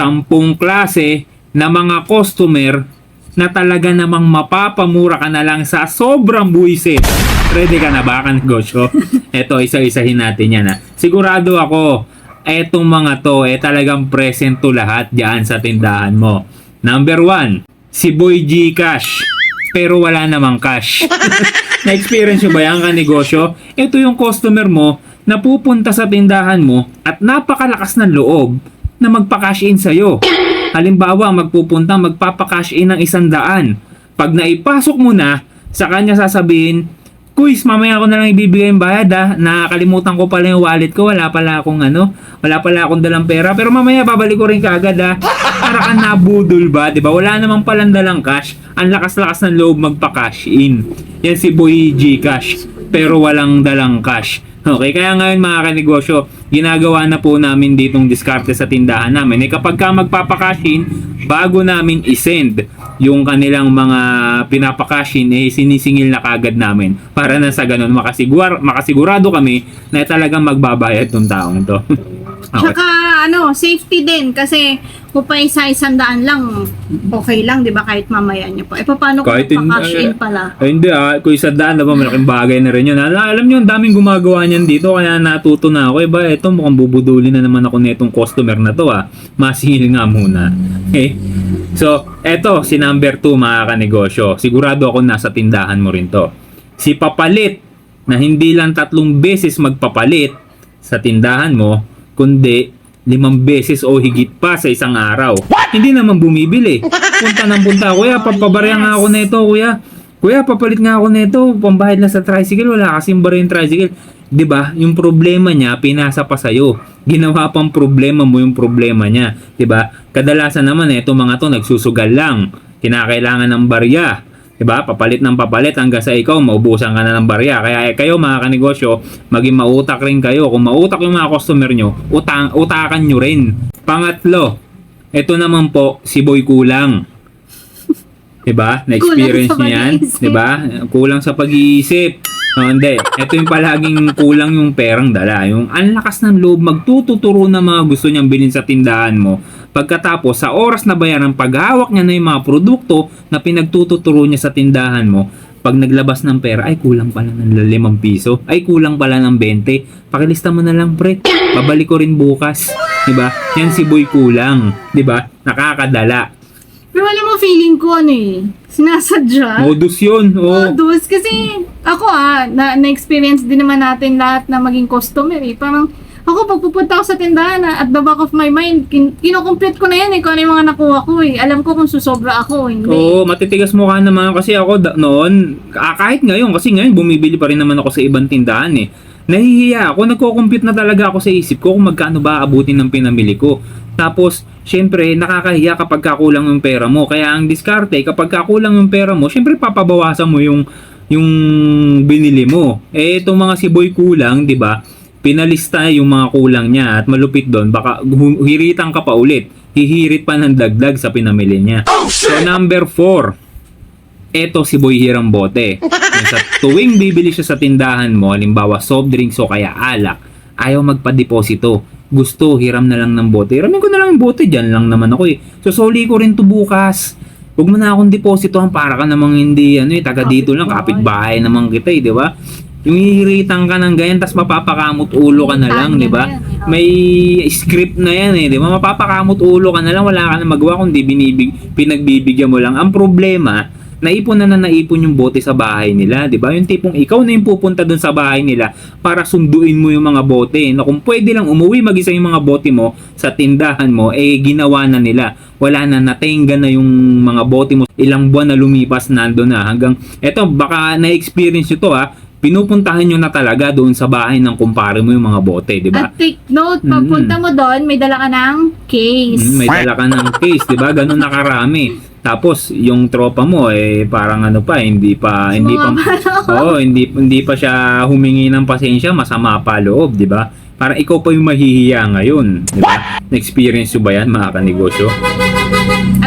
sampung klase na mga customer na talaga namang mapapamura ka na lang sa sobrang buwisit. Ready ka na ba, kanegosyo? Eto, isa-isahin natin yan ha. Sigurado ako, etong mga to, eh talagang present to lahat dyan sa tindahan mo. Number one, si Boy Gcash. Pero wala namang cash. Na-experience nyo ba yan kanegosyo? Ito yung customer mo na pupunta sa tindahan mo at napakalakas ng loob na magpa-cash in sa'yo. Halimbawa, magpupunta, magpapa-cash in ng isang daan. Pag naipasok mo na, sa kanya sasabihin, Kuis, mamaya ako na lang ibibigay yung bayad ah. Nakakalimutan ko pala yung wallet ko. Wala pala akong ano. Wala pala akong dalang pera. Pero mamaya babalik ko rin kaagad ah. Para ka nabudol ba? ba? Wala namang palang dalang cash. Ang lakas-lakas ng loob magpa-cash in. Yan si Boy Gcash. Pero walang dalang cash. Okay, kaya ngayon mga kanegosyo, ginagawa na po namin ditong diskarte sa tindahan namin. Eh kapag ka magpapakash in, bago namin isend yung kanilang mga pinapakashin, eh sinisingil na kagad namin. Para na sa ganun, makasigurar, makasigurado kami na talagang magbabayad tong taong to. okay. Tsaka ano, safety din kasi kung pa isa isang daan lang, okay lang, di ba? Kahit mamaya niyo po. Eh, paano kung Kahit in- pa-cash in pala? Ay, hindi ah. Kung isa daan na ba, malaking bagay na rin yun. Alam, alam nyo, ang daming gumagawa niyan dito. Kaya natuto na ako. Eh ba, eto mukhang bubudulin na naman ako netong customer na to ah. Masingil nga muna. Okay? So, eto, si number 2 mga kanegosyo. Sigurado ako nasa tindahan mo rin to. Si Papalit, na hindi lang tatlong beses magpapalit sa tindahan mo, kundi limang beses o higit pa sa isang araw. Hindi naman bumibili. Punta ng punta, kuya, papabarya nga ako nito, kuya. Kuya, papalit nga ako nito, pambayad lang sa tricycle, wala kasing barya yung tricycle. 'Di ba? Yung problema niya pinasa pa sa Ginawa pang problema mo yung problema niya, 'di ba? Kadalasan naman eh, itong mga to nagsusugal lang. Kinakailangan ng barya. 'Di ba? Papalit ng papalit hanggang sa ikaw maubusan ka na ng barya. Kaya eh, kayo mga kanegosyo, maging mautak rin kayo. Kung mautak yung mga customer nyo, utang, utakan nyo rin. Pangatlo, ito naman po si Boy Kulang. 'Di ba? Na-experience Kulang sa niyo 'yan. 'di ba? Kulang sa pag-iisip. No, hindi. Ito yung palaging kulang yung perang dala. Yung ang lakas ng loob, magtututuro ng mga gusto niyang bilhin sa tindahan mo. Pagkatapos, sa oras na bayaran, paghawak niya na yung mga produkto na pinagtututuro niya sa tindahan mo, pag naglabas ng pera, ay kulang pala ng 5 piso. Ay kulang pala ng 20. Pakilista mo na lang, pre. Babalik ko rin bukas. 'Di ba? Yan si Boy kulang. 'Di ba? Nakakadala. Pero alam mo, feeling ko ano eh, sinasadya. Modus yun. Oh. Modus. Kasi ako ah, na, na-experience din naman natin lahat na maging customer eh. Parang ako pag pupunta ako sa tindahan ah, at the back of my mind, kin- kinocomplete ko na yan eh kung ano yung mga nakuha ko eh. Alam ko kung susobra ako, hindi. Oo, matitigas mukha naman kasi ako da- noon, ah, kahit ngayon, kasi ngayon bumibili pa rin naman ako sa ibang tindahan eh. Nahihiya ako, nagko-compute na talaga ako sa isip ko kung magkano ba abutin ng pinamili ko. Tapos, syempre, nakakahiya kapag kakulang yung pera mo. Kaya ang diskarte, kapag kakulang yung pera mo, syempre papabawasan mo yung yung binili mo. Eh, itong mga si Boy kulang, di ba? Pinalista yung mga kulang niya at malupit doon, baka hiritan ka pa ulit. Hihirit pa ng dagdag sa pinamili niya. So, number 4 eto si Boy Hirang Bote. Sa tuwing bibili siya sa tindahan mo, halimbawa soft drinks o kaya alak, ayaw magpa-deposito. Gusto, hiram na lang ng bote. Hiramin ko na lang yung bote, dyan lang naman ako eh. So, soli ko rin to bukas. Huwag mo na akong depositohan para ka namang hindi, ano eh, taga dito lang, kapitbahay naman kita eh, di ba? Yung hihiritan ka ng ganyan, tas mapapakamot ulo ka na lang, di ba? May script na yan eh, di ba? Mapapakamot ulo ka na lang, wala ka na magawa kundi binibig, pinagbibigyan mo lang. Ang problema, naipon na na naipon yung bote sa bahay nila, 'di ba? Yung tipong ikaw na yung pupunta doon sa bahay nila para sunduin mo yung mga bote. Na kung pwede lang umuwi mag-isa yung mga bote mo sa tindahan mo, eh ginawa na nila. Wala na natenga na yung mga bote mo. Ilang buwan na lumipas nando na hanggang eto baka na-experience nyo to ha. Pinupuntahan nyo na talaga doon sa bahay ng kumpare mo yung mga bote, 'di ba? At take note, pagpunta mo doon, may dala ka ng case. Mm, may dala ka ng case, 'di ba? Ganun nakarami. Tapos yung tropa mo eh parang ano pa, hindi pa hindi pa Oo, hindi hindi pa siya humingi ng pasensya, masama pa loob, 'di ba? Para ikaw pa yung mahihiya ngayon, 'di ba? Na-experience mo ba 'yan, mga kanegosyo?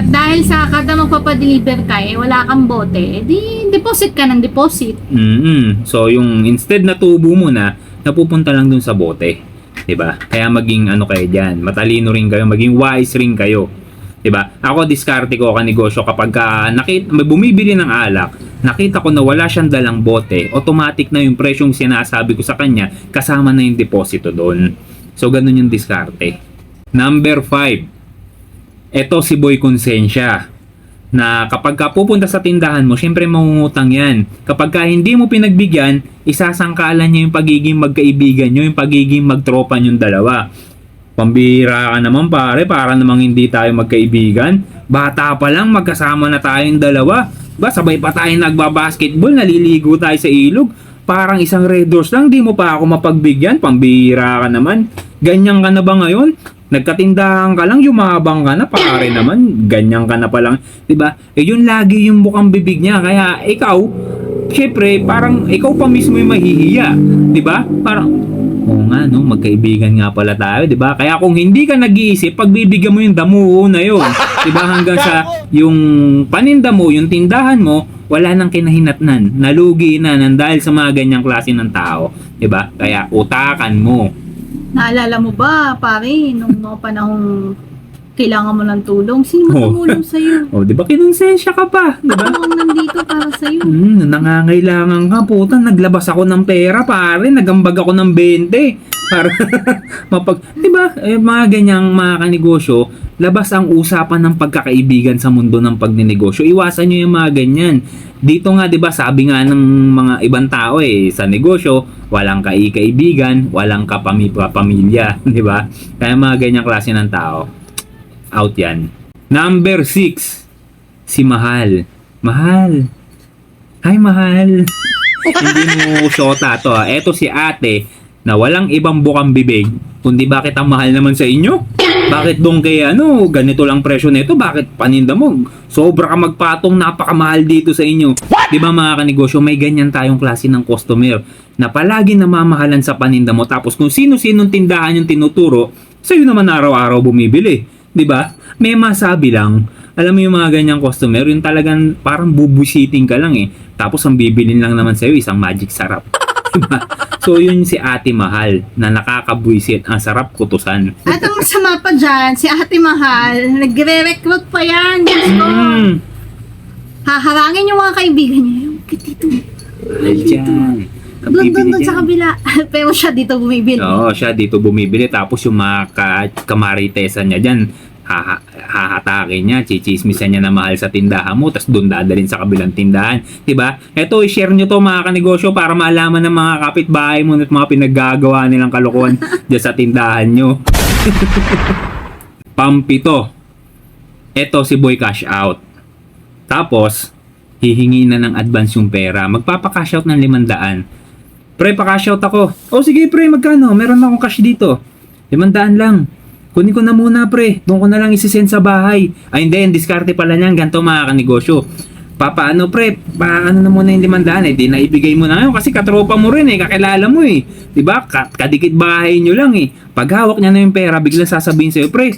At dahil sa kada magpapadeliver ka eh, wala kang bote, eh, di deposit ka ng deposit. mm So yung instead na tubo mo na, napupunta lang dun sa bote. 'Di ba? Kaya maging ano kayo diyan, matalino rin kayo, maging wise rin kayo. 'Di ba? Ako diskarte ko ka negosyo kapag ka nakita bumibili ng alak, nakita ko na wala siyang dalang bote, automatic na yung presyong sinasabi ko sa kanya kasama na yung deposito doon. So ganun yung diskarte. Number 5. Ito si Boy Konsensya na kapag ka pupunta sa tindahan mo, syempre mangungutang yan. Kapag ka hindi mo pinagbigyan, isasangkalan niya yung pagiging magkaibigan nyo, yung pagiging magtropa yung dalawa. Pambira ka naman pare, para namang hindi tayo magkaibigan. Bata pa lang, magkasama na tayong dalawa. Ba, sabay pa tayo nagbabasketball, naliligo tayo sa ilog. Parang isang Red Doors lang, di mo pa ako mapagbigyan. Pambira ka naman. Ganyan ka na ba ngayon? Nagkatindahan ka lang, yumabang ka na, pare naman, ganyan ka na pa lang, 'di ba? Eh yun lagi yung bukang bibig niya, kaya ikaw, syempre, parang ikaw pa mismo yung mahihiya, 'di ba? Parang Oo nga, no? Magkaibigan nga pala tayo, di ba? Kaya kung hindi ka nag-iisip, pagbibigyan mo yung damuho na yun. Di ba? Hanggang sa yung paninda mo, yung tindahan mo, wala nang kinahinatnan. Nalugi na nang dahil sa mga ganyang klase ng tao. Di ba? Kaya utakan mo. Naalala mo ba, pare, nung mga panahong kailangan mo ng tulong, sino Oh. tumulong sa'yo? O, di ba kinonsensya ka pa? Di ba? Ako ang nandito para sa'yo. Hmm, nangangailangan ka, puta, naglabas ako ng pera, pare, nagambag ako ng 20. Para mapag, 'di ba? Eh, mga ganyang mga kanegosyo, labas ang usapan ng pagkakaibigan sa mundo ng pagnenegosyo. Iwasan niyo yung mga ganyan. Dito nga, 'di ba, sabi nga ng mga ibang tao eh, sa negosyo, walang kaikaibigan, walang kapamilya, 'di ba? Kaya mga ganyang klase ng tao, out 'yan. Number 6, si Mahal. Mahal. Hi, Mahal. Hindi mo syota to. ah. Eto si ate na walang ibang bukang bibig, kundi bakit ang mahal naman sa inyo? Bakit doon kay ano, ganito lang presyo nito? Bakit paninda mo? Sobra ka magpatong, napakamahal dito sa inyo. Di ba mga kanegosyo, may ganyan tayong klase ng customer na palagi namamahalan sa paninda mo tapos kung sino-sinong tindahan yung tinuturo, sa'yo naman araw-araw bumibili. Di ba? May masabi lang, alam mo yung mga ganyang customer, yung talagang parang bubusiting ka lang eh. Tapos ang bibilin lang naman sa'yo, isang magic sarap. Diba? So yun si ate mahal na nakakabwisit. Ang sarap kutusan. At ang masama pa dyan, si Ate Mahal, nagre-recruit pa yan. Diyos ko. Mm, Haharangin yung mga kaibigan niya. Yung mahal dyan. Doon, doon, doon sa kabila. Pero siya dito bumibili. Oo, siya dito bumibili. Tapos yung mga ka- kamaritesan niya dyan, haha, hahatakin niya, chichismisan niya na mahal sa tindahan mo, tapos doon dadalhin sa kabilang tindahan. ba? Ito, i-share nyo to mga kanegosyo para malaman ng mga kapitbahay mo at mga pinaggagawa nilang kalokohan dyan sa tindahan nyo. Pampito. Ito si Boy Cash Out. Tapos, hihingi na ng advance yung pera. Magpapa-cash out ng 500. Pre, pa-cash out ako. O sige pre, magkano? Meron akong cash dito. 500 lang. Kunin ko na muna pre. Doon ko na lang isisend sa bahay. Ay hindi, diskarte pala niyan. Ganito mga kanegosyo. Papaano pre, paano na muna yung 500 eh. Di na ibigay mo na ngayon kasi katropa mo rin eh. Kakilala mo eh. 'Di ba? Ka- kadikit bahay nyo lang eh. Pag hawak niya na yung pera, biglang sasabihin sa'yo, pre,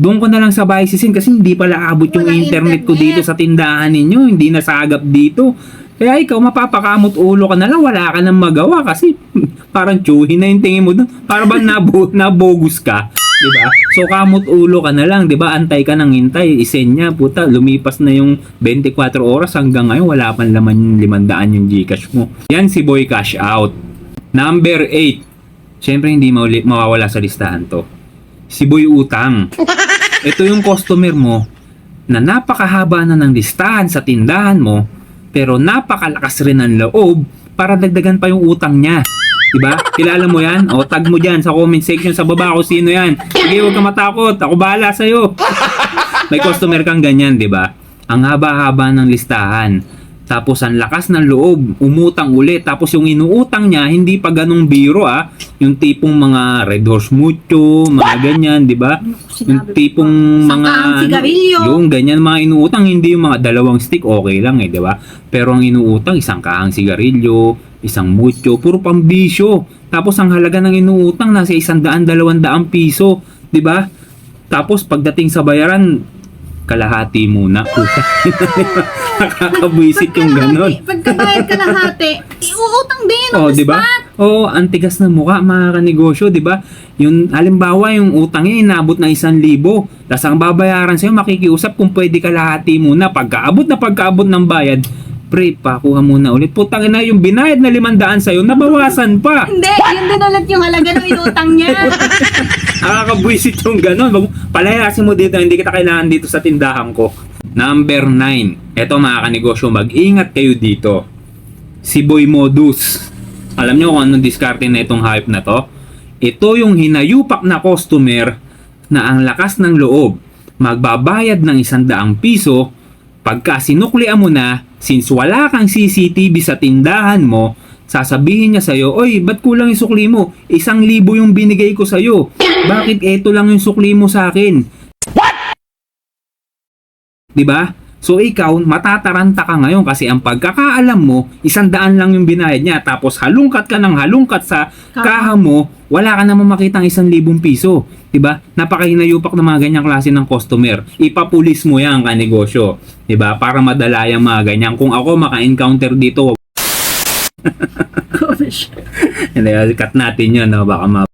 doon ko na lang sa bahay sisin kasi hindi pala abot yung Walang internet, ko internet. dito sa tindahan ninyo. Hindi nasagap dito. Kaya ikaw, mapapakamot ulo ka na lang, wala ka nang magawa kasi parang tsuhin na yung tingin mo doon. Para ba nabo, nabogus ka? 'Di ba? So kamot ulo ka na lang, 'di ba? Antay ka nang hintay, isen niya, puta, lumipas na yung 24 oras hanggang ngayon wala pang laman yung 500 yung GCash mo. Yan si Boy Cash Out. Number 8. Siyempre hindi mauli, mawawala sa listahan to. Si Boy Utang. Ito yung customer mo na napakahaba na ng listahan sa tindahan mo pero napakalakas rin ng loob para dagdagan pa yung utang niya. Diba? Kilala mo yan? O tag mo dyan sa comment section sa baba kung sino yan. Sige, huwag ka matakot. Ako bahala sa'yo. May customer kang ganyan, di ba? Ang haba-haba ng listahan. Tapos ang lakas ng loob, umutang ulit. Tapos yung inuutang niya, hindi pa ganong biro ah. Yung tipong mga Red Horse Mucho, mga ganyan, di ba? Yung Sinabi ko tipong mga... Sigarilyo. Yung ganyan mga inuutang, hindi yung mga dalawang stick, okay lang eh, di ba? Pero ang inuutang, isang kahang sigarilyo, isang mucho, puro pambisyo. Tapos ang halaga ng inuutang, nasa isang daan, dalawang daang piso, di ba? Tapos pagdating sa bayaran, kalahati muna. Puta. Nakakabwisit yung ganon. Pagkabayad ka lahati, iuutang din. Oh, di ba? Oo, ang tigas ng mukha mga kanegosyo, di ba? Yung halimbawa yung utang niya inabot na isang libo. Tapos ang babayaran sa'yo, makikiusap kung pwede ka lahati muna. Pagkaabot na pagkaabot ng bayad, pre, pakuha muna ulit. Putang ina, yung binayad na limandaan sa'yo, nabawasan pa. Hindi, yun din ulit yung halaga ng inutang niya. Nakakabwisit yung ganun. Wag Palayasin mo dito, hindi kita kailangan dito sa tindahan ko. Number 9. Eto mga kanegosyo, mag-ingat kayo dito. Si Boy Modus. Alam nyo kung anong diskarte na itong hype na to? Ito yung hinayupak na customer na ang lakas ng loob. Magbabayad ng isang daang piso pagka sinuklian mo na, since wala kang CCTV sa tindahan mo, sasabihin niya sa'yo, Oy, ba't kulang yung sukli mo? Isang libo yung binigay ko sa'yo. Bakit eto lang yung sukli mo sa akin? What? Diba? So ikaw, matataranta ka ngayon kasi ang pagkakaalam mo, isang daan lang yung binayad niya. Tapos halungkat ka ng halungkat sa kaha mo, wala ka namang makitang isang libong piso. Diba? Napakahinayupak ng mga ganyang klase ng customer. Ipapulis mo yan ka negosyo. Diba? Para madala yung mga ganyan. Kung ako maka-encounter dito, hindi, cut natin yun. No? Baka ma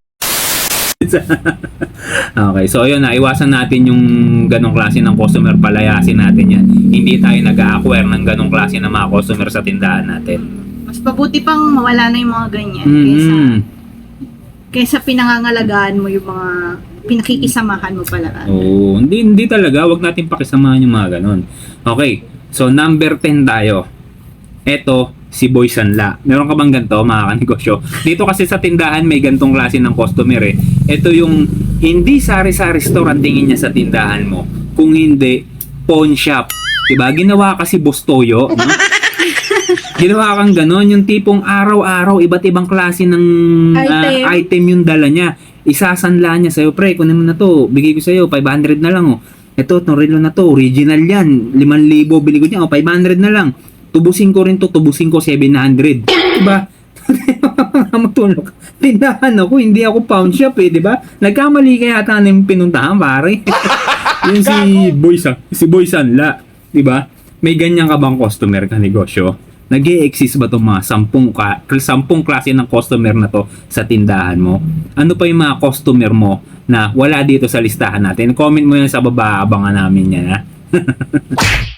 okay, so ayun na, iwasan natin yung ganong klase ng customer, palayasin natin yan. Hindi tayo nag-acquire ng ganong klase ng mga customer sa tindahan natin. Mas pabuti pang mawala na yung mga ganyan kaysa, Mm-hmm. kaysa pinangangalagaan mo yung mga pinakikisamahan mo pala. Oo, hindi, hindi talaga, wag natin pakisamahan yung mga ganon. Okay, so number 10 tayo. Eto, si Boy Sanla. Meron ka bang ganito, mga kanegosyo? Dito kasi sa tindahan may gantong klase ng customer eh. Ito yung hindi sari-sari restaurant tingin niya sa tindahan mo. Kung hindi, pawn shop. Diba? Ginawa kasi Bostoyo. No? Ginawa kang ganon, yung tipong araw-araw, iba't ibang klase ng ah, Item. item yung dala niya. Isasanla niya sa'yo, pre, kunin mo na to, bigay ko sa'yo, 500 na lang, oh. Ito, itong relo na to, original yan, 5,000, bili ko niya, oh, 500 na lang. Tubusin ko rin to, tubusin ko 700. Diba? Matulog. Tindahan ako, hindi ako pound shop eh, di ba? Nagkamali kaya ata na yung pinuntahan, pare. Yun si Boy San, si Boy Sanla, di ba? May ganyan ka bang customer ka negosyo? nag exist ba itong mga sampung, ka, sampung klase ng customer na to sa tindahan mo? Ano pa yung mga customer mo na wala dito sa listahan natin? Comment mo yan sa baba, abangan namin yan ha.